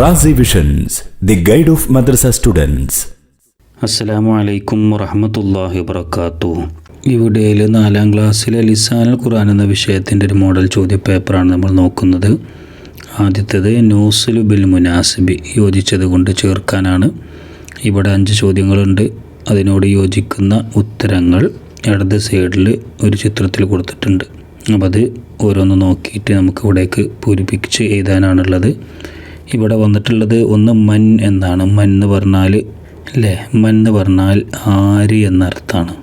Razi visions the guide of madrasa students അസ്സലാമു അലൈക്കും വറഹമത്തല്ലാഹി വബർക്കാത്തു ഇവിടെയിൽ നാലാം ക്ലാസ്സിലെ ലിസാനുൽ ഖുർആൻ എന്ന വിഷയത്തിന്റെ ഒരു മോഡൽ ചോദ്യ പേപ്പറാണ് നമ്മൾ നോക്കുന്നത്. ആദ്യത്തേത് നോസുലു ബിൽ മുനാസിബി യോജിച്ചത് കൊണ്ട് ചേർക്കാനാണ്. ഇവിടെ അഞ്ച് ചോദ്യങ്ങളുണ്ട്. അതിനോട് യോജിക്കുന്ന ഉത്തരങ്ങൾ ഇടത് സൈഡിൽ ഒരു ചിത്രത്തിൽ കൊടുത്തിട്ടുണ്ട്. അപ്പോൾ അത് ഓരോന്ന് നോക്കിയിട്ട് നമുക്ക് ഇവിടേക്ക് പൂരിപ്പിച്ച് എഴുതാനാണുള്ളത്. ഇവിടെ വന്നിട്ടുള്ളത് ഒന്ന് മൻ എന്നാണ്. മൻ എന്ന് പറഞ്ഞാൽ അല്ലേ മൻ എന്ന് പറഞ്ഞാൽ ആര് എന്നർത്ഥമാണ്.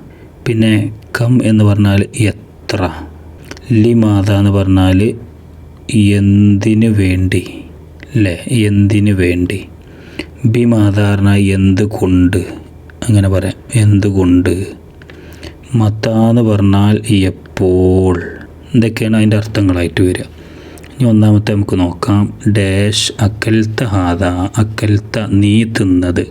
പിന്നെ കം എന്ന് പറഞ്ഞാൽ എത്ര? ലിമാത എന്ന് പറഞ്ഞാൽ എന്തിനു വേണ്ടി? അല്ലേ എന്തിനു വേണ്ടി? ബിമാത പറഞ്ഞാൽ എന്ത് കൊണ്ട് അങ്ങനെ പറയാം. എന്തുകൊണ്ട്? മത്ത എന്ന് പറഞ്ഞാൽ എപ്പോൾ? എന്തൊക്കെയാണ് അതിന്റെ അർത്ഥങ്ങളായിട്ട് വരിക. ഇനി ഒന്നാമത്തെ നമുക്ക് നോക്കാം. ഡാഷ് അക്കൽത്ത ഹാദ അക്കൽത്ത നീ തിന്നത്.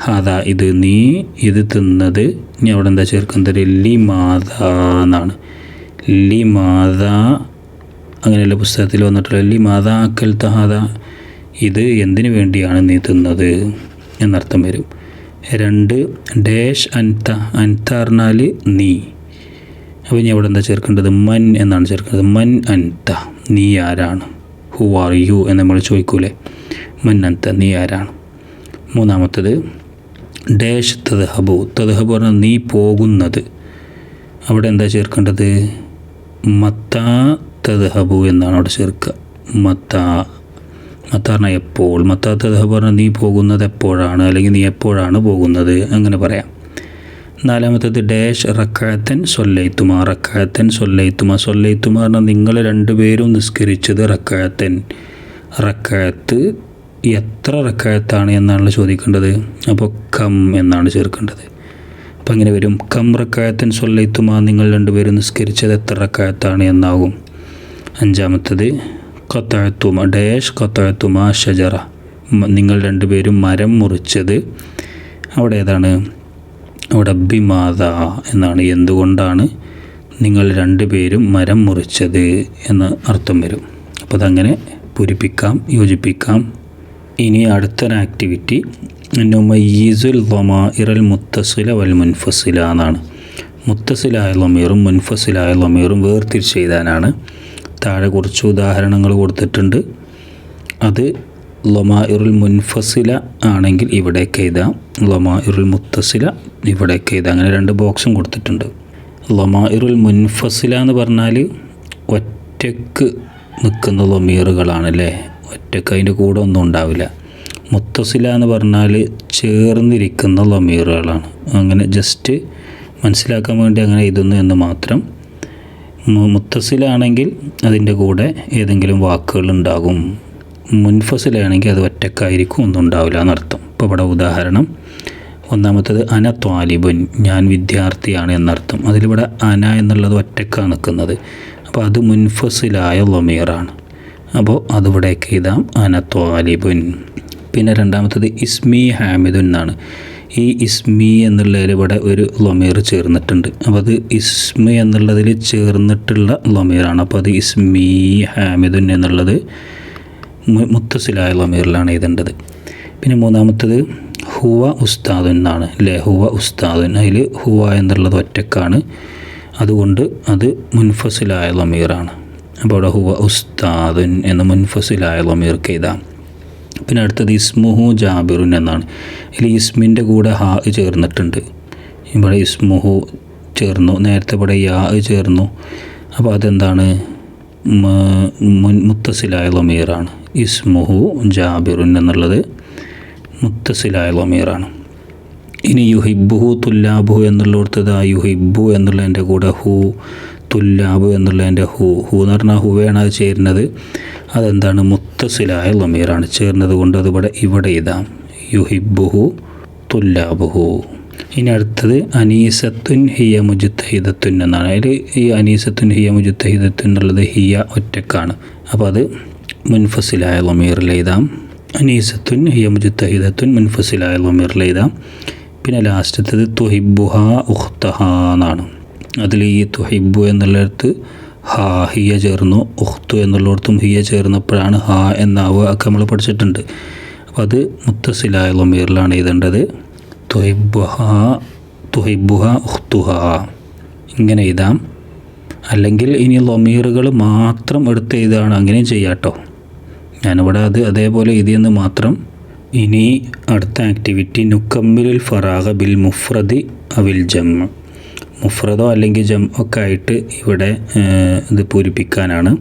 ഹാദ ഇത് നീ ഇത് തിന്നത്. ഇനി അവിടെ എന്താ ചേർക്കുന്നത് ലി മാത എന്നാണ്. ലി മാത അങ്ങനെയല്ല പുസ്തകത്തിൽ വന്നിട്ടുള്ള ലി മാത അക്കൽത്ത ഹാദ ഇത് എന്തിനു വേണ്ടിയാണ് നീ തിന്നത്? എന്നർത്ഥം വരും. രണ്ട് ഡാഷ് അൻത അൻത പറഞ്ഞാൽ നീ. അപ്പോൾ ഇനി അവിടെ എന്താ ചേർക്കേണ്ടത്? മൻ എന്നാണ് ചേർക്കേണ്ടത്. മൻ അൻത. നീ ആരാണ്? ഹു ആർ യു എന്ന് നമ്മൾ ചോദിക്കൂലേ? മന്നന്ത നീ ആരാണ്? മൂന്നാമത്തത് ഡാഷ് തദ്ഹബു തദ്ഹബു പറഞ്ഞാൽ നീ പോകുന്നത്. അവിടെ എന്താ ചേർക്കേണ്ടത്? മത്താ തദ്ഹബു എന്നാണ് അവിടെ ചേർക്കുക. മത്താ മത്ത പറഞ്ഞാൽ എപ്പോൾ? മത്താ തദ്ഹബു പറഞ്ഞാൽ നീ പോകുന്നത് എപ്പോഴാണ്? അല്ലെങ്കിൽ നീ എപ്പോഴാണ് പോകുന്നത്? അങ്ങനെ പറയാം. നാലാമത്തത് ഡാഷ് റക്കാത്തൻ സൊല്ലൈത്തുമ റക്കാത്തൻ സൊല്ലൈത്തുമ. സൊല്ലൈത്തുമ പറഞ്ഞാൽ നിങ്ങൾ രണ്ടുപേരും നിസ്കരിച്ചത് റക്കാത്തൻ റക്കാത്ത് എത്ര റക്കായത്താണ് എന്നാണ് ചോദിക്കേണ്ടത്. അപ്പോൾ കം എന്നാണ് ചേർക്കേണ്ടത്. അപ്പോൾ അങ്ങനെ വരും. കം റക്കായത്തൻ സൊല്ലൈത്തുമ നിങ്ങൾ രണ്ടുപേരും നിസ്കരിച്ചത് എത്ര റക്കായത്താണ് എന്നാകും. അഞ്ചാമത്തത് കൊത്താഴത്തുമ ഡാഷ് കൊത്താഴത്തുമ ഷജറ. നിങ്ങൾ രണ്ടുപേരും മരം മുറിച്ചത് അവിടെ ഏതാണ്? അവിടെ ബിമാത എന്നാണ് എന്തുകൊണ്ടാണ് നിങ്ങൾ രണ്ടുപേരും മരം മുറിച്ചത് എന്ന് അർത്ഥം വരും. അപ്പോൾ അതങ്ങനെ പൂരിപ്പിക്കാം യോജിപ്പിക്കാം. ഇനി അടുത്തൊരു ആക്ടിവിറ്റി നുമയ്യീസുൽ ലൊമാഇറൽ മുത്തസില വൽ മുൻഫസില എന്നാണ്. മുത്തസിലായ ലൊമീറും മുൻഫസിലായ ലൊമീറും വേർതിരിച്ച് എഴുതാനാണ് താഴെ കുറച്ച് ഉദാഹരണങ്ങൾ കൊടുത്തിട്ടുണ്ട്. അത് ലൊമാഇറുൽ മുൻഫസില ആണെങ്കിൽ ഇവിടേക്ക് എഴുതാം ലൊമാഇറുൽ മുത്തസില ഇവിടേക്ക് എഴുതാം അങ്ങനെ രണ്ട് ബോക്സും കൊടുത്തിട്ടുണ്ട്. ലൊമാ ഇറുൽ മുൻഫസില എന്ന് പറഞ്ഞാൽ ഒറ്റയ്ക്ക് നിൽക്കുന്ന ലൊമീറുകളാണല്ലേ? ഒറ്റയ്ക്ക് അതിന്റെ കൂടെ ഒന്നും ഉണ്ടാവില്ല. മുത്തസില എന്ന് പറഞ്ഞാൽ ചേർന്നിരിക്കുന്ന ലൊമീറുകളാണ്. അങ്ങനെ ജസ്റ്റ് മനസ്സിലാക്കാൻ വേണ്ടി അങ്ങനെ എഴുതുന്നു എന്ന് മാത്രം. മുത്തസിലാണെങ്കിൽ അതിന്റെ കൂടെ ഏതെങ്കിലും വാക്കുകൾ ഉണ്ടാകും. മുൻഫസിലാണെങ്കിൽ അത് ഒറ്റക്കായിരിക്കും ഒന്നും ഉണ്ടാവില്ല എന്നർത്ഥം. ഇപ്പോൾ ഇവിടെ ഉദാഹരണം ഒന്നാമത്തത് അന ത്വാലിബുൻ ഞാൻ വിദ്യാർത്ഥിയാണ് എന്നർത്ഥം. അതിലിവിടെ അന എന്നുള്ളത് ഒറ്റക്കാണ് നിൽക്കുന്നത്. അപ്പോൾ അത് മുൻഫസിലായ ലൊമീറാണ്. അപ്പോൾ അതിവിടേക്ക് എഴുതാം അന ത്വാലിബുൻ. പിന്നെ രണ്ടാമത്തത് ഇസ്മി ഹാമിദുൻ എന്നാണ്. ഈ ഇസ്മി എന്നുള്ളതിൽ ഇവിടെ ഒരു ലൊമീർ ചേർന്നിട്ടുണ്ട്. അപ്പോൾ അത് ഇസ്മി എന്നുള്ളതിൽ ചേർന്നിട്ടുള്ള ലൊമീറാണ്. അപ്പോൾ അത് ഇസ്മി ഹാമിദുൻ എന്നുള്ളത് മുത്തസിലായ ലമീറിലാണ് എഴുതേണ്ടത്. പിന്നെ മൂന്നാമത്തത് ഹുവ ഉസ്താദുൻ എന്നാണ് അല്ലേ ഹുവ ഉസ്താദുൻ. അതിൽ ഹുവ എന്നുള്ളത് ഒറ്റക്കാണ്. അതുകൊണ്ട് അത് മുൻഫസിലായ ലമീറാണ് അപ്പോൾ അവിടെ ഹുവ ഉസ്താദുൻ എന്ന മുൻഫസിലായ ലമീർക്ക് എഴുതാം. പിന്നെ അടുത്തത് ഇസ്മുഹു ജാബിറുൻ എന്നാണ്. ഇതിൽ ഇസ്മിന്റെ കൂടെ ഹാ ചേർന്നിട്ടുണ്ട്. ഇവിടെ ഇസ്മുഹു ചേർന്നു. നേരത്തെ ഇവിടെ യാ ചേർന്നു. അപ്പോൾ അതെന്താണ്? മുൻ മുത്തസിലായ ലമീറാണ് ഇസ്മുഹു ജാബിറുൻ എന്നുള്ളത് മുത്തസിലായ ലമീറാണ് ഇനി യുഹിബുഹു തുല്ലാബുഹു എന്നുള്ളിടത്തത് ആ യുഹിബു എന്നുള്ളതിന്റെ കൂടെ ഹു തുല്ലാബു എന്നുള്ളതിന്റെ ഹു. ഹു എന്ന് പറഞ്ഞാൽ ഹുവയാണ് അത് ചേരുന്നത്. അതെന്താണ്? മുത്തസിലായ ലമീറാണ് ചേർന്നത് കൊണ്ട് അതിവിടെ ഇവിടെ ഇതാം യുഹിബുഹു തുല്ലാബുഹു. ഇനി അടുത്തത് അനീസത്തുൻ ഹിയ മുജുത്തഹിദത്തുൻ എന്നാണ്. അതിൽ ഈ അനീസത്തുൻ ഹിയ മുജുത്തഹിദത്തുൻ എന്നുള്ളത് ഹിയ ഒറ്റക്കാണ്. അപ്പോൾ അത് മുൻഫസിലായ ലമീറിൽ എഴുതാം അനീസത്തുൻ ഹിയ മുജുത്തഹിദത്തുൻ മുൻഫസിലായ ലമീറിൽ എഴുതാം പിന്നെ ലാസ്റ്റത്തത് തുഹിബുഹ ഉഖ്തഹ എന്നാണ്. അതിൽ ഈ തുഹിബു എന്നുള്ളിടത്ത് ഹാ ഹിയ ചേർന്നു. ഉഖ്തു എന്നുള്ളിടത്തും ഹിയ ചേർന്നപ്പോഴാണ് ഹാ എന്നാവുക ഒക്കെ നമ്മൾ പഠിച്ചിട്ടുണ്ട്. അപ്പോൾ അത് മുത്തസിലായ ലൊമീറിലാണ് എഴുതേണ്ടത്. തുഹിബുഹ തുഹിബുഹ ഉഖ്തുഹ. ഇങ്ങനെ എഴുതാം. അല്ലെങ്കിൽ ഇനി ലൊമീറുകൾ മാത്രം എടുത്ത് എഴുതുകയാണ് അങ്ങനെയും ചെയ്യാം കേട്ടോ. ഞാനിവിടെ അത് അതേപോലെ എഴുതിയെന്ന് മാത്രം ഇനി അടുത്ത ആക്ടിവിറ്റി നുക്കമ്മിലുൽ ഫറാഗ ബിൽ മുഫ്രദി അവിൽ ജം. മുഫ്രദോ അല്ലെങ്കിൽ ജം ഒക്കെ ആയിട്ട് ഇവിടെ ഇത് പൂരിപ്പിക്കാനാണ്.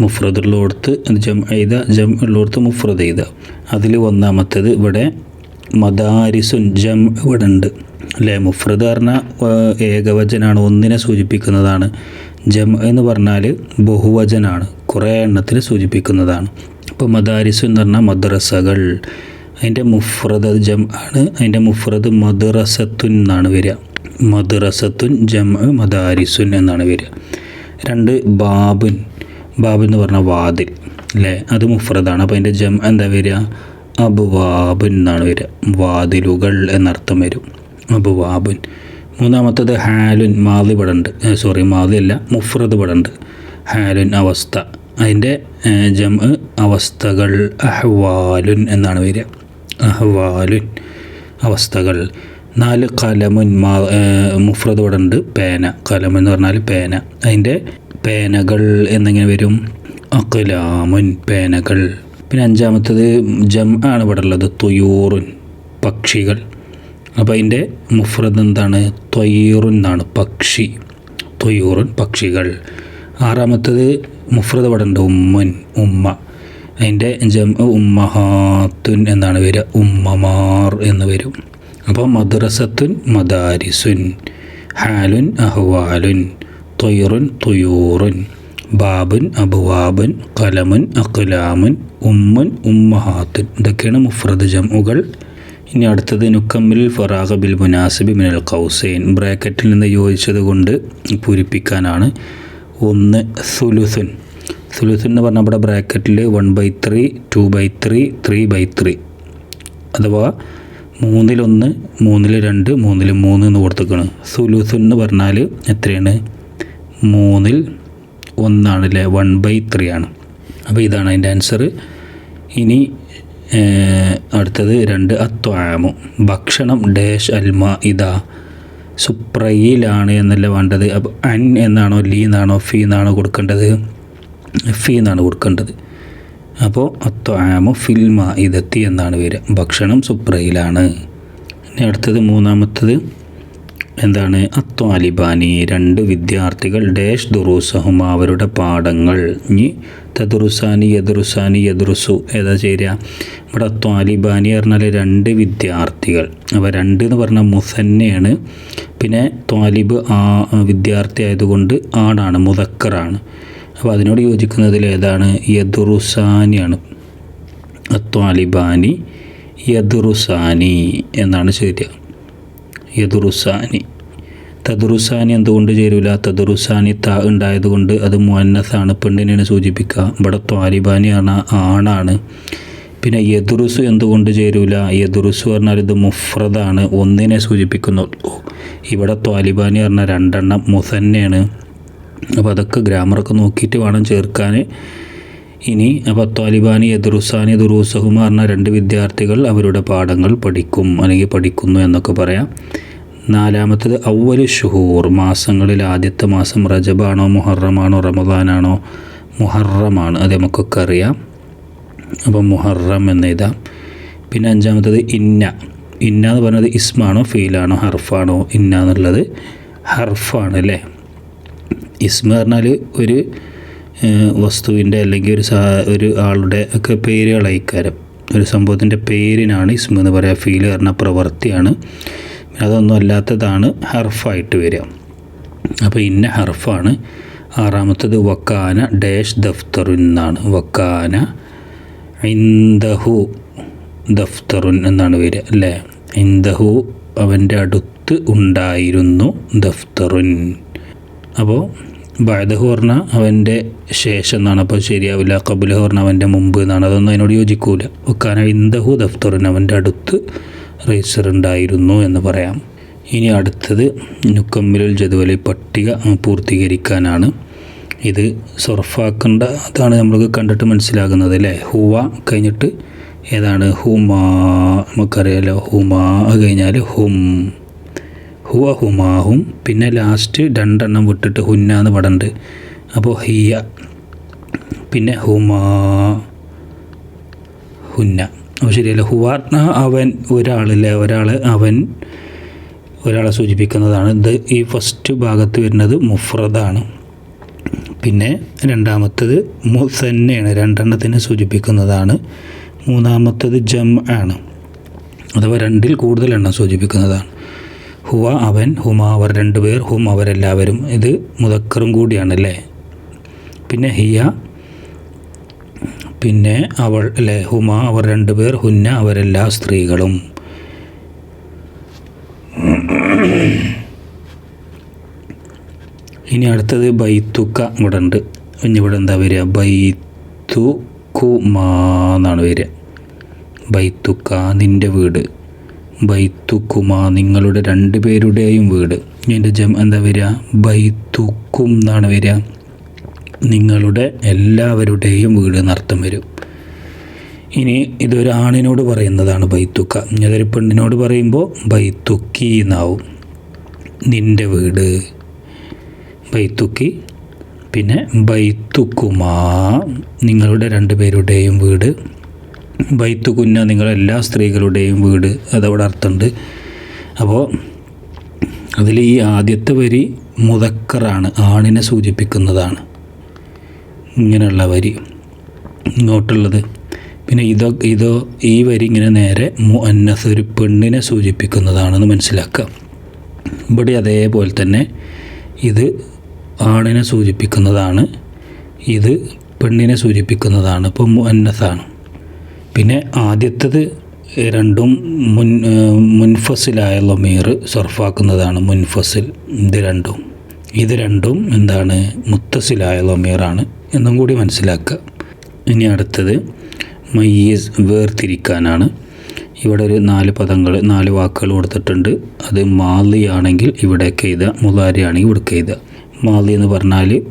മുഫ്രദുള്ളോടത്ത് ജം എഴുത ജം ഉള്ളോടത്ത് മുഫ്രദ് എഴുതുക. അതിൽ ഒന്നാമത്തേത് ഇവിടെ മദാരിസുൻ ജം ഇവിടെ ഉണ്ട്. അല്ലേ? മുഫ്രദ് പറഞ്ഞാൽ ഏകവചനാണ് ഒന്നിനെ സൂചിപ്പിക്കുന്നതാണ്. ജം എന്ന് പറഞ്ഞാൽ ബഹുവചനാണ് കുറേ എണ്ണത്തിന് സൂചിപ്പിക്കുന്നതാണ്. അപ്പോൾ മദാരിസു എന്ന് പറഞ്ഞാൽ മദ്രസകൾ. അതിന്റെ മുഫ്രദ് ജം ആണ്. അതിന്റെ മുഫ്രദ് മദ്രസത്തുൻ എന്നാണ് വരിക. മദ്രസത്തുൻ ജം മദാരിസുൻ എന്നാണ് വരിക. രണ്ട് ബാബുൻ. ബാബ് എന്ന് പറഞ്ഞാൽ വാതിൽ അല്ലേ? അത് മുഫ്രദാണ്. അപ്പോൾ അതിന്റെ ജം എന്താ വരിക? അബുവാബുൻ എന്നാണ് വരിക. വാതിലുകൾ എന്നർത്ഥം വരും. അബുവാബുൻ. മൂന്നാമത്തത് ഹാലുൻ. മാതി പടണ്ട് സോറി മാതി അല്ല മുഫ്രദ് പടണ്ട് ഹാലുൻ അവസ്ഥ. അതിന്റെ ജം അവസ്ഥകൾ അഹ്വാലുൻ എന്നാണ് വരിക. അഹ്വാലുൻ അവസ്ഥകൾ. നാല് കലമുൻ മാ മുഫ്രദ് ഉണ്ട് പേന. കലം എന്ന് പറഞ്ഞാൽ പേന. അതിന്റെ പേനകൾ എന്നിങ്ങനെ വരും. അഖലാമുൻ പേനകൾ. പിന്നെ അഞ്ചാമത്തത് ജം ആണ് ഇവിടെ ഉള്ളത്. തൊയൂറുൻ പക്ഷികൾ. അപ്പോൾ അതിന്റെ മുഫ്രദ് എന്താണ്? തൊയ്യൂറുൻ എന്നാണ്. പക്ഷി. തൊയ്യൂറുൻ പക്ഷികൾ. ആറാമത്തത് മുഫ്രദ് ഇവിടെ ഉണ്ട്. ഉമ്മൻ ഉമ്മ. അതിന്റെ ജം ഉമ്മഹാത്തുൻ എന്നാണ് വരിക. ഉമ്മമാർ എന്ന് വരും. അപ്പോൾ മദ്രസത്തുൻ മദാരിസുൻ ഹാലുൻ അഹ്വാലുൻ തൊയറുൻ തുയൂറുൻ ബാബുൻ അബുവാബുൻ കലമുൻ അഖുലാമുൻ ഉമ്മുൻ ഉമ്മഹാത്തുൻ. ഇതൊക്കെയാണ് മുഫ്രദ് ജംഉകൾ. ഇനി അടുത്തത് നുക്കമ്മിൽ ഫറാഖ ബിൽ മുനാസിബി മിനൽ കൗസൈൻ ബ്രാക്കറ്റിൽ നിന്ന് യോജിച്ചത് കൊണ്ട് പൂരിപ്പിക്കാനാണ്. ഒന്ന് സുലുസുൻ. സുലുസുൻ എന്ന് പറഞ്ഞാൽ ഇവിടെ ബ്രാക്കറ്റിൽ one by three two by three three by three അഥവാ മൂന്നിലൊന്ന് മൂന്നിൽ രണ്ട് മൂന്നിൽ മൂന്ന് എന്ന് കൊടുത്തേക്കാണ് സൊല്യൂഷൻ എന്ന് പറഞ്ഞാൽ എത്രയാണ്? മൂന്നിൽ ഒന്നാണ് അല്ലേ വൺ ബൈ ത്രീ ആണ്. അപ്പോൾ ഇതാണ് അതിന്റെ ആൻസർ ഇനി അടുത്തത് രണ്ട് അത്വാമു. ഭക്ഷണം ഡാഷ് അൽമ ഇതാ സുപ്രയിലാണ് എന്നല്ല വേണ്ടത്? അപ്പോൾ അൻ എന്നാണോ ലീ എന്നാണോ ഫീ എന്നാണോ കൊടുക്കേണ്ടത്? ഫീ എന്നാണ് കൊടുക്കേണ്ടത്. അപ്പോൾ അത്വാമു ഫിൽമ ഇതെത്തി എന്നാണ് വരിക. ഭക്ഷണം സുപ്രയിലാണ് ഇനി അടുത്തത് മൂന്നാമത്തത് എന്താണ്? അത്വാലിബാനി രണ്ട് വിദ്യാർത്ഥികൾ ഡേഷ് ദുറൂസഹും അവരുടെ പാഠങ്ങൾ. ഇനി തദുറുസാനി യദുറുസാനി യദുറുസു ഏതാ ചേരുക? ഇവിടെ ത്വാലിബാനി പറഞ്ഞാൽ രണ്ട് വിദ്യാർത്ഥികൾ. അപ്പോൾ രണ്ട് എന്ന് പറഞ്ഞാൽ മുസന്നയാണ്. പിന്നെ ത്വാലിബ് ആ വിദ്യാർത്ഥി ആയതുകൊണ്ട് ആടാണ് മുതക്കറാണ് അപ്പോൾ അതിനോട് യോജിക്കുന്നതിൽ ഏതാണ്? യദുറുസാനിയാണ്. അത്വാലിബാനി യദുറുസാനി എന്നാണ് ശരിയ യദുറുസാനി. തദുറുസാനി എന്തുകൊണ്ട് ചേരൂല? തദുറുസാനി ത ഉണ്ടായതുകൊണ്ട് അത് മുന്നസാണ് പെണ്ണിനെയാണ് സൂചിപ്പിക്കുക. ഇവിടെ ത്വാലിബാനി ആണ് ആണാണ്. പിന്നെ യദുറുസു എന്തുകൊണ്ട് ചേരൂല? യദുറുസു പറഞ്ഞാൽ ഇത് മുഫ്രദാണ് ഒന്നിനെ സൂചിപ്പിക്കുന്നുള്ളൂ. ഇവിടെ ത്വാലിബാനി പറഞ്ഞാൽ രണ്ടെണ്ണം മുസന്നെയാണ്. അപ്പോൾ അതൊക്കെ ഗ്രാമറൊക്കെ നോക്കിയിട്ട് വേണം ചേർക്കാൻ. ഇനി അപ്പോൾ താലിബാനി എദുറുസാനി ദുറൂസഹുമ പറഞ്ഞ രണ്ട് വിദ്യാർത്ഥികൾ അവരുടെ പാഠങ്ങൾ പഠിക്കും അല്ലെങ്കിൽ പഠിക്കുന്നു എന്നൊക്കെ പറയാം. നാലാമത്തത് ഔവൽ ഷുഹൂർ മാസങ്ങളിൽ ആദ്യത്തെ മാസം റജബാണോ മുഹറമാണോ റമദാനാണോ? മുഹറമാണ് അത് നമുക്കൊക്കെ അറിയാം. അപ്പോൾ മുഹറം എന്ന് എഴുതാം. പിന്നെ അഞ്ചാമത്തത് ഇന്ന ഇന്ന എന്ന് പറഞ്ഞത് ഇസ്മാണോ ഫീലാണോ ഹർഫാണോ? ഇന്ന എന്നുള്ളത് ഹർഫാണ് അല്ലേ? ഇസ്മ പറഞ്ഞാൽ ഒരു വസ്തുവിന്റെ അല്ലെങ്കിൽ ഒരു സാ ഒരു ആളുടെ ഒക്കെ പേരുകളായിക്കാരം ഒരു സംഭവത്തിന്റെ പേരിനാണ് ഇസ്മ എന്ന് പറയുക ഫീൽ പറഞ്ഞ പ്രവൃത്തിയാണ് അതൊന്നും അല്ലാത്തതാണ് ഹർഫായിട്ട് വരിക. അപ്പോൾ ഇന്ന ഹർഫാണ്. ആറാമത്തത് വക്കാന ഡാഷ് ദഫ്തറുൻ എന്നാണ്. വക്കാന ഇന്ദഹു ദഫ്തറുൻ എന്നാണ് വരിക അല്ലേ? ഇന്ദഹു അവന്റെ അടുത്ത് ഉണ്ടായിരുന്നു ദഫ്തറുൻ. അപ്പോൾ ബാദഹു പറഞ്ഞാൽ അവന്റെ ശേഷം എന്നാണ് അപ്പോൾ ശരിയാവില്ല. കബുലഹു പറഞ്ഞാൽ അവന്റെ മുമ്പ് എന്നാണ്. അതൊന്നും അതിനോട് യോജിക്കൂല. ഉക്കാന ഇന്ദഹു ദഫ്തറിന് അവന്റെ അടുത്ത് റേസർ ഉണ്ടായിരുന്നു എന്ന് പറയാം. ഇനി അടുത്തത് നുക്കമ്മിലുൽ ജതുവലി പട്ടിക പൂർത്തീകരിക്കാനാണ്. ഇത് സൊർഫാക്കേണ്ട അതാണ് നമ്മൾക്ക് കണ്ടിട്ട് മനസ്സിലാകുന്നത് അല്ലേ? ഹുവ കഴിഞ്ഞിട്ട് ഏതാണ്? ഹുമാ നമുക്കറിയാലോ. ഹുമാ കഴിഞ്ഞാൽ ഹും. ഹുവ ഹുമാഹും പിന്നെ ലാസ്റ്റ് രണ്ടെണ്ണം വിട്ടിട്ട് ഹുന്ന എന്ന് പടണ്ട്. അപ്പോൾ ഹിയ പിന്നെ ഹുമാ ഹുന്ന. അപ്പോൾ ശരിയല്ല? ഹുവാർണ അവൻ ഒരാളല്ലേ? ഒരാൾ അവൻ ഒരാളെ സൂചിപ്പിക്കുന്നതാണ്. ഇത് ഈ ഫസ്റ്റ് ഭാഗത്ത് വരുന്നത് മുഫ്രദാണ്. പിന്നെ രണ്ടാമത്തത് മുസന്നയാണ്. രണ്ടെണ്ണത്തിനെ സൂചിപ്പിക്കുന്നതാണ്. മൂന്നാമത്തത് ജം ആണ് അഥവാ രണ്ടിൽ കൂടുതൽ എണ്ണം സൂചിപ്പിക്കുന്നതാണ്. ഹുവ അവൻ ഹുമ അവർ രണ്ടുപേർ ഹും അവരെല്ലാവരും. ഇത് മുതക്കറും കൂടിയാണല്ലേ? പിന്നെ ഹിയ പിന്നെ അവൾ അല്ലേ? ഹുമ അവർ രണ്ടുപേർ ഹുന്ന അവരെല്ലാ സ്ത്രീകളും. ഇനി അടുത്തത് ബൈത്തുക്ക ഇവിടെ ഉണ്ട് ഇനി ഇവിടെ എന്താ വരിക? ബൈത്തു കുമാ എന്നാണ് വരിക. ബൈത്തുക്ക നിന്റെ വീട്. ബൈത്തുക്കുമാ നിങ്ങളുടെ രണ്ട് പേരുടെയും വീട്. ഇതിന്റെ ജം എന്താ വരിക? ബൈത്തുക്കും എന്നാണ് വരിക. നിങ്ങളുടെ എല്ലാവരുടെയും വീട് എന്നർത്ഥം വരും. ഇനി ഇതൊരു ആണിനോട് പറയുന്നതാണ് ബൈത്തുക്ക. അതൊരു പെണ്ണിനോട് പറയുമ്പോൾ ബൈത്തുക്കി എന്നാവും. നിന്റെ വീട്. ബൈത്തുക്കി. പിന്നെ ബൈത്തുക്കുമാ നിങ്ങളുടെ രണ്ട് പേരുടെയും വീട്. ബൈത്തുകുന്ന നിങ്ങളെല്ലാ സ്ത്രീകളുടെയും വീട് അതവിടെ അർത്ഥമുണ്ട് അപ്പോൾ അതിൽ ഈ ആദ്യത്തെ വരി മുതക്കറാണ് ആണിനെ സൂചിപ്പിക്കുന്നതാണ്. ഇങ്ങനെയുള്ള വരി ഇങ്ങോട്ടുള്ളത്. പിന്നെ ഇതോ ഇതോ ഈ വരി ഇങ്ങനെ നേരെ മുഅന്നസ് ഒരു പെണ്ണിനെ സൂചിപ്പിക്കുന്നതാണെന്ന് മനസ്സിലാക്കുക. ഇവിടെ അതേപോലെ തന്നെ ഇത് ആണിനെ സൂചിപ്പിക്കുന്നതാണ് ഇത് പെണ്ണിനെ സൂചിപ്പിക്കുന്നതാണ്. ഇപ്പോൾ മുഅന്നസാണ്. പിന്നെ ആദ്യത്തേത് രണ്ടും മുൻ മുൻഫസിലായ ലൊമീർ സർഫാക്കുന്നതാണ് മുൻഫസിൽ. ഇത് രണ്ടും. ഇത് രണ്ടും എന്താണ്? മുത്തസിലായ ലൊമീറാണ് എന്നും കൂടി മനസ്സിലാക്കുക. ഇനി അടുത്തത് മയ്യസ് വേർതിരിക്കാനാണ്. ഇവിടെ ഒരു നാല് പദങ്ങൾ നാല് വാക്കുകൾ കൊടുത്തിട്ടുണ്ട്. അത് മാലി ആണെങ്കിൽ കെയ്ത എഴുതുക മുലാരി ആണെങ്കിൽ ഇവിടെ എഴുതുക. മാലി എന്ന് പറഞ്ഞാൽ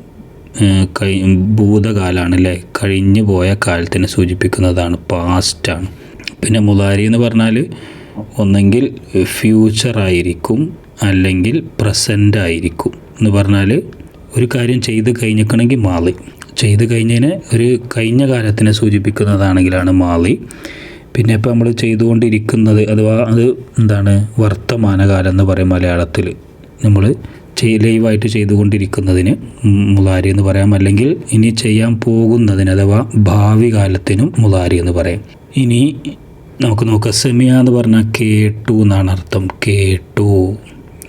കൈ ഭൂതകാലമാണ് അല്ലേ കഴിഞ്ഞു പോയ കാലത്തിനെ സൂചിപ്പിക്കുന്നതാണ് പാസ്റ്റാണ്. പിന്നെ മുതാരി എന്ന് പറഞ്ഞാൽ ഒന്നെങ്കിൽ ഫ്യൂച്ചർ ആയിരിക്കും അല്ലെങ്കിൽ പ്രസന്റ് ആയിരിക്കും എന്ന് പറഞ്ഞാൽ ഒരു കാര്യം ചെയ്ത് കഴിഞ്ഞിക്കണമെങ്കിൽ മാളി. ചെയ്ത് കഴിഞ്ഞതിന് ഒരു കഴിഞ്ഞ കാലത്തിനെ സൂചിപ്പിക്കുന്നതാണെങ്കിലാണ് മാളി. പിന്നെ ഇപ്പോൾ നമ്മൾ ചെയ്തുകൊണ്ടിരിക്കുന്നത് അഥവാ അത് എന്താണ് വർത്തമാനകാലം എന്ന് പറയും മലയാളത്തിൽ നമ്മൾ ലൈവായിട്ട് ചെയ്തുകൊണ്ടിരിക്കുന്നതിന് മുലാരി എന്ന് പറയാം. അല്ലെങ്കിൽ ഇനി ചെയ്യാൻ പോകുന്നതിന് അഥവാ ഭാവി കാലത്തിനും മുലാരി എന്ന് പറയാം. ഇനി നമുക്ക് നോക്കാം. സെമിയ എന്ന് പറഞ്ഞാൽ കേട്ടു എന്നാണ് അർത്ഥം. കേട്ടു.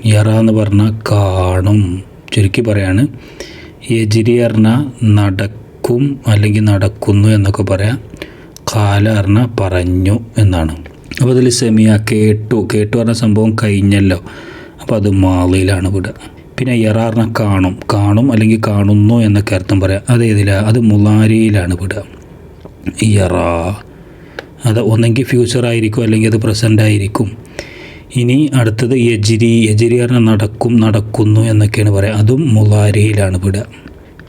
യറ എന്ന് പറഞ്ഞാൽ കാണും. ചുരുക്കി പറയാണ്. യജിരി നടക്കും അല്ലെങ്കിൽ നടക്കുന്നു എന്നൊക്കെ പറയാം. കാല പറഞ്ഞു എന്നാണ്. അപ്പോൾ അതിൽ സെമിയ കേട്ടു. കേട്ടു പറഞ്ഞ സംഭവം കഴിഞ്ഞല്ലോ. അപ്പോൾ അത് മാളിയിലാണ് വിടുക. പിന്നെ എറാറിനെ കാണും. കാണും അല്ലെങ്കിൽ കാണുന്നു എന്നൊക്കെ അർത്ഥം പറയാം. അത് ഏതിലാണ് അത് മുലാരിയിലാണ് വിടുക. എറാ. അത് ഒന്നെങ്കിൽ ഫ്യൂച്ചർ ആയിരിക്കും അല്ലെങ്കിൽ അത് പ്രസന്റ് ആയിരിക്കും. ഇനി അടുത്തത് യജിരി. യജിരി പറഞ്ഞാൽ നടക്കും നടക്കുന്നു എന്നൊക്കെയാണ് പറയുക. അതും മുലാരിയിലാണ് വിടുക.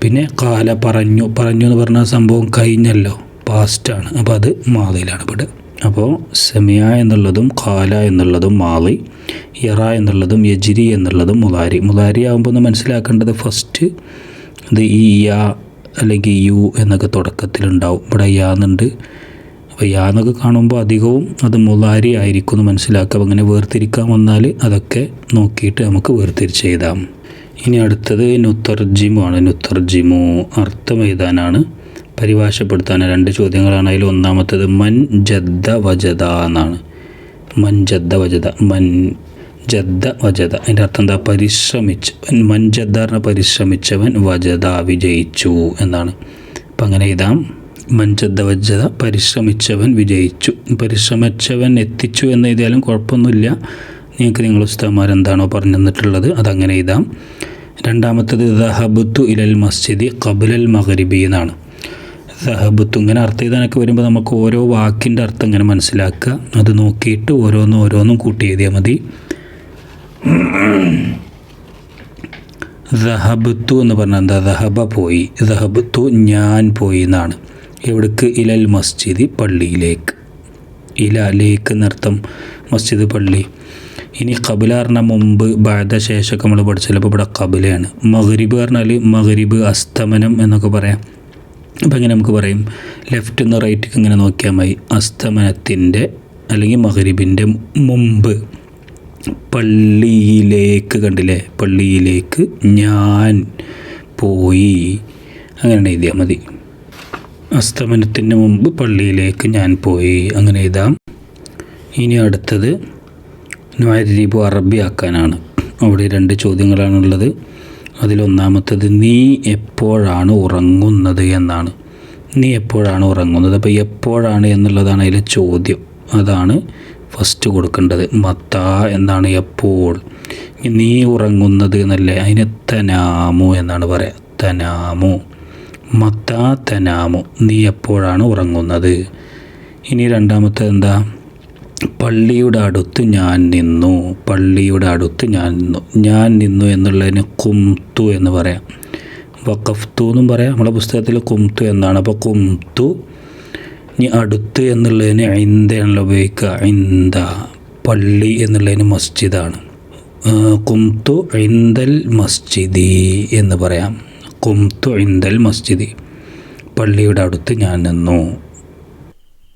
പിന്നെ കാല പറഞ്ഞു. പറഞ്ഞു എന്ന് പറഞ്ഞ സംഭവം കഴിഞ്ഞല്ലോ. പാസ്റ്റാണ് അപ്പോൾ അത് മാതയിലാണ് വിടുക. അപ്പോൾ സെമിയ എന്നുള്ളതും ഖാല എന്നുള്ളതും മാളി ഇറ എന്നുള്ളതും യജിരി എന്നുള്ളതും മുലാരി മുലാരി ആകുമ്പോൾ ഒന്ന് മനസ്സിലാക്കേണ്ടത് ഫസ്റ്റ് ഇത് ഈ യാ അല്ലെങ്കിൽ യു എന്നൊക്കെ തുടക്കത്തിലുണ്ടാവും. ഇവിടെ യാ എന്നുണ്ട്. അപ്പോൾ യാ എന്നൊക്കെ കാണുമ്പോൾ അധികവും അത് മുലാരി ആയിരിക്കും എന്ന് മനസ്സിലാക്കാം അങ്ങനെ വേർതിരിക്കാൻ വന്നാൽ അതൊക്കെ നോക്കിയിട്ട് നമുക്ക് വേർതിരിച്ച് എഴുതാം. ഇനി അടുത്തത് നുത്തർജിമു ആണ്. നുത്തർജിമു അർത്ഥം എഴുതാനാണ്. പരിഭാഷപ്പെടുത്താൻ രണ്ട് ചോദ്യങ്ങളാണ്. അതിൽ ഒന്നാമത്തത് മൻ ജദ്ദ വജത എന്നാണ്. മൻ ജദ്ദ വജത മൻ ജദ്ദ വജത അതിന്റെ അർത്ഥം എന്താ? പരിശ്രമിച്ച്. മൻ ജദ്ദ പരിശ്രമിച്ചവൻ വജത വിജയിച്ചു എന്നാണ്. അപ്പം അങ്ങനെ ഇതാം മൻ ജദ്ദ വജത പരിശ്രമിച്ചവൻ വിജയിച്ചു. പരിശ്രമിച്ചവൻ എത്തിച്ചു എന്ന് എഴുതിയാലും കുഴപ്പമൊന്നുമില്ല. നിങ്ങൾക്ക് നിങ്ങൾ ഉസ്താമാർ എന്താണോ പറഞ്ഞു തന്നിട്ടുള്ളത് അതങ്ങനെ എഴുതാം. രണ്ടാമത്തത് ദഹബുത്തു ഇലൽ മസ്ജിദ് കബുലൽ മഹരിബി എന്നാണ്. ദഹബുത്തു ഇങ്ങനെ അർത്ഥം എഴുതാനൊക്കെ വരുമ്പോൾ നമുക്ക് ഓരോ വാക്കിന്റെ അർത്ഥം ഇങ്ങനെ മനസ്സിലാക്കുക. അത് നോക്കിയിട്ട് ഓരോന്നും ഓരോന്നും കൂട്ടി എഴുതിയാൽ മതി. ദഹബത്തു എന്ന് പറഞ്ഞാൽ എന്താ? ദഹബ പോയി. ദഹബത്തു ഞാൻ പോയി എന്നാണ്. എവിടേക്ക്? ഇലൽ മസ്ജിദ് പള്ളിയിലേക്ക്. ഇല ലേക്ക് എന്നർത്ഥം മസ്ജിദ് പള്ളി. ഇനി കബില പറഞ്ഞാൽ മുമ്പ് ബാധ ശേഷമൊക്കെ നമ്മൾ പഠിച്ചാലപ്പോൾ ഇവിടെ കബിലയാണ് മഹരിബ് പറഞ്ഞാൽ മഹരിബ് അസ്തമനം എന്നൊക്കെ പറയാം. അപ്പം ഇങ്ങനെ നമുക്ക് പറയും ലെഫ്റ്റ് നിന്ന് റൈറ്റിക്ക് ഇങ്ങനെ നോക്കിയാൽ മതി. അസ്തമനത്തിന്റെ അല്ലെങ്കിൽ മഹരിബിന്റെ മുമ്പ് പള്ളിയിലേക്ക് കണ്ടില്ലേ? പള്ളിയിലേക്ക് ഞാൻ പോയി. അങ്ങനെ എഴുതിയാൽ മതി. അസ്തമനത്തിന് മുമ്പ് പള്ളിയിലേക്ക് ഞാൻ പോയി. അങ്ങനെ എഴുതാം. ഇനി അടുത്തത് നുഅരിബു അറബി ആക്കാനാണ് അവിടെ രണ്ട് ചോദ്യങ്ങളാണുള്ളത്. അതിലൊന്നാമത്തത് നീ എപ്പോഴാണ് ഉറങ്ങുന്നത് എന്നാണ്. നീ എപ്പോഴാണ് ഉറങ്ങുന്നത്? അപ്പോൾ എപ്പോഴാണ് എന്നുള്ളതാണ് അതിലെ ചോദ്യം. അതാണ് ഫസ്റ്റ് കൊടുക്കേണ്ടത്. മത്ത എന്നാണ് എപ്പോൾ. നീ ഉറങ്ങുന്നത് എന്നല്ലേ? അതിന് തനാമു എന്നാണ് പറയുക തനാമു. മത്ത തനാമു. നീ എപ്പോഴാണ് ഉറങ്ങുന്നത്? ഇനി രണ്ടാമത്തെ എന്താ? പള്ളിയുടെ അടുത്ത് ഞാൻ നിന്നു പള്ളിയുടെ അടുത്ത് ഞാൻ നിന്നു. ഞാൻ നിന്നു എന്നുള്ളതിന് കുംതു എന്ന് പറയാം. വഖഫ്തു എന്നും പറയാം. നമ്മളെ പുസ്തകത്തിൽ കുംതു എന്നാണ്. അപ്പോൾ കുംതു ഇനി അടുത്ത് എന്നുള്ളതിന് ഐന്തയാണല്ലോ ഉപയോഗിക്കുക. ഐന്ത പള്ളി എന്നുള്ളതിന് മസ്ജിദാണ്. കുംതു ഐന്ദൽ മസ്ജിദി എന്ന് പറയാം. കുംതു ഐന്തൽ മസ്ജിദി. പള്ളിയുടെ അടുത്ത് ഞാൻ നിന്നു.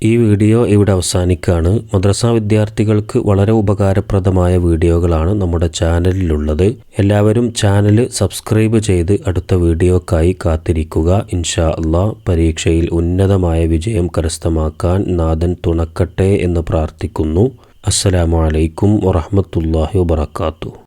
ഈ വീഡിയോ ഇവിടെ അവസാനിക്കുകയാണ്. മദ്രസ വിദ്യാർത്ഥികൾക്ക് വളരെ ഉപകാരപ്രദമായ വീഡിയോകളാണ് നമ്മുടെ ചാനലിലുള്ളത്. എല്ലാവരും ചാനൽ സബ്സ്ക്രൈബ് ചെയ്ത് അടുത്ത വീഡിയോക്കായി കാത്തിരിക്കുക. ഇൻഷാ അള്ളാ പരീക്ഷയിൽ ഉന്നതമായ വിജയം കരസ്ഥമാക്കാൻ നാഥൻ തുണക്കട്ടെ എന്ന് പ്രാർത്ഥിക്കുന്നു. അസ്സലാമു അലൈക്കും വറഹ്മത്തുള്ളാഹി വബറകാതുഹു.